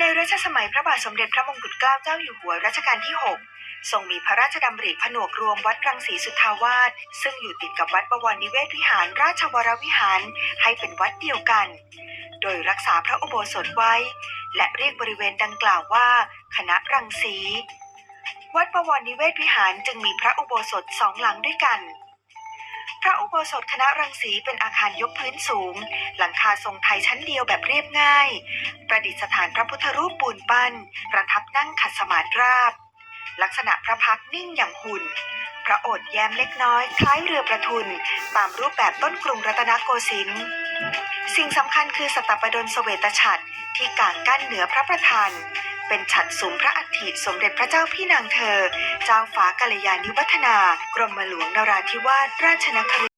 ในรัชสมัยพระบาทสมเด็จพระมงกุฎเกล้าเจ้าอยู่หัวรัชกาลที่ 6 ทรงมีพระราชดำริผนวกรวมวัดรังสีสุทธาวาสซึ่งอยู่ติดกับวัดบวรนิเวศวิหารราชวรวิหารให้เป็นวัดเดียวกัน โดยรักษาพระอุโบสถไว้ และเรียกบริเวณดังกล่าวว่า คณะรังสี วัดบวรนิเวศวิหารจึงมีพระอุโบสถสองหลังด้วยกัน ระอุโบสถคณะรังสีเป็นอาคารยกพื้นสูง หลังคาทรงไทยชั้นเดียวแบบเรียบง่าย ประดิษฐานพระพุทธรูปปูนปั้น ประทับนั่งขัดสมาธิราบ ลักษณะพระพักนิ่งอย่างหุ่น พระโอษฐ์แย้มเล็กน้อยคล้ายเรือประทุน ตามรูปแบบต้นกรุงรัตนโกสินทร์สิ่งสำคัญคือสตปดลสเวตฉัตรที่กางกั้นเหนือพระประธาน เป็นฉัดสูงพระอัฐิสมเด็จพระเจ้าพี่นางเธอ เจ้าฟ้ากัลยาณิวัฒนากรมหลวงนราธิวาสราชนครินทร์